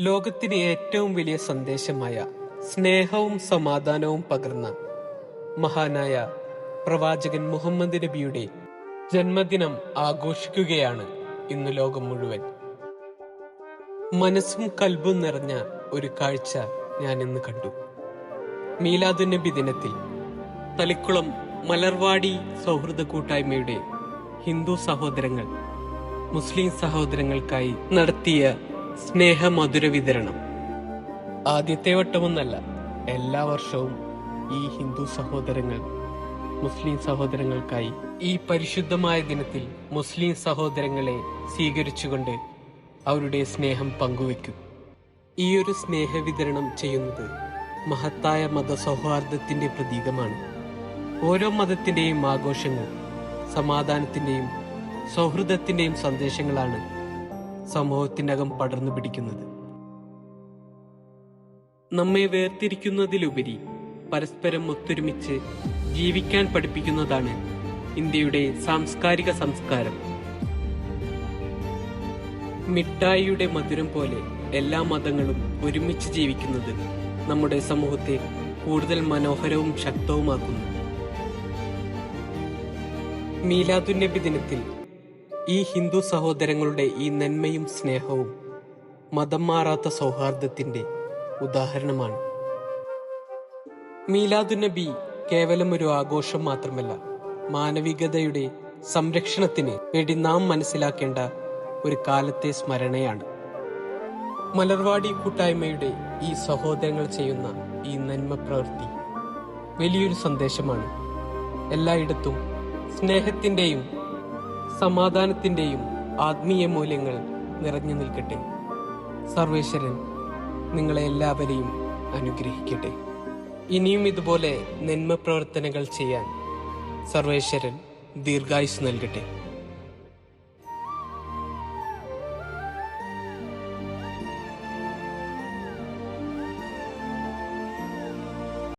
ലോകത്തിന് ഏറ്റവും വലിയ സന്ദേശമായ സ്നേഹവും സമാധാനവും പകർന്ന മഹാനായ പ്രവാചകൻ മുഹമ്മദ് നബിയുടെ ജന്മദിനം ആഘോഷിക്കുകയാണ് ഇന്ന് ലോകം മുഴുവൻ. മനസ്സും കൽബും നിറഞ്ഞ ഒരു കാഴ്ച ഞാൻ ഇന്ന് കണ്ടു. മീലാദു നബി ദിനത്തിൽ തളിക്കുളം മലർവാടി സൗഹൃദ കൂട്ടായ്മയുടെ ഹിന്ദു സഹോദരങ്ങൾ മുസ്ലിം സഹോദരങ്ങൾക്കായി നടത്തിയ സ്നേഹമധുര വിതരണം ആദ്യത്തെ വട്ടമൊന്നല്ല എല്ലാ വർഷവും ഈ ഹിന്ദു സഹോദരങ്ങൾ മുസ്ലിം സഹോദരങ്ങൾക്കായി ഈ പരിശുദ്ധമായ ദിനത്തിൽ മുസ്ലിം സഹോദരങ്ങളെ സ്വീകരിച്ചുകൊണ്ട് അവരുടെ സ്നേഹം പങ്കുവെക്കും ഈ ഒരു സ്നേഹ വിതരണം ചെയ്യുന്നത് മഹത്തായ മതസൗഹാർദ്ദത്തിന്റെ പ്രതീകമാണ്. ഓരോ മതത്തിന്റെയും ആഘോഷങ്ങൾ സമാധാനത്തിന്റെയും സൗഹൃദത്തിന്റെയും സന്ദേശങ്ങളാണ് സമൂഹത്തിനകം പടർന്നു പിടിക്കുന്നത്. നമ്മെ വേർതിരിക്കുന്നതിലുപരി പരസ്പരം ഒത്തൊരുമിച്ച് ജീവിക്കാൻ പഠിപ്പിക്കുന്നതാണ് ഇന്ത്യയുടെ സാംസ്കാരിക സംസ്കാരം. മിഠായിയുടെ മധുരം പോലെ എല്ലാ മതങ്ങളും ഒരുമിച്ച് ജീവിക്കുന്നത് നമ്മുടെ സമൂഹത്തെ കൂടുതൽ മനോഹരവും ശക്തവുമാക്കുന്നു. മീലാദുന്നബി ദിനത്തിൽ ഈ ഹിന്ദു സഹോദരങ്ങളുടെ ഈ നന്മയും സ്നേഹവും മതം മാറാത്ത സൗഹാർദ്ദത്തിന്റെ ഉദാഹരണമാണ്. മീലാദുനബി കേവലം ഒരു ആഘോഷം മാത്രമല്ല മാനവികതയുടെ സംരക്ഷണത്തിന് വേണ്ടി നാം മനസ്സിലാക്കേണ്ട ഒരു കാലത്തെ സ്മരണയാണ്. മലർവാടി കൂട്ടായ്മയുടെ ഈ സഹോദരങ്ങൾ ചെയ്യുന്ന ഈ നന്മ പ്രവൃത്തി വലിയൊരു സന്ദേശമാണ്. എല്ലായിടത്തും സ്നേഹത്തിന്റെയും സമാധാനത്തിന്റെയും ആത്മീയ മൂല്യങ്ങൾ നിറഞ്ഞു നിൽക്കട്ടെ. സർവേശ്വരൻ നിങ്ങളെ എല്ലാവരെയും അനുഗ്രഹിക്കട്ടെ. ഇനിയും ഇതുപോലെ നന്മ പ്രവർത്തനങ്ങൾ ചെയ്യാൻ സർവേശ്വരൻ ദീർഘായുസ് നൽകട്ടെ.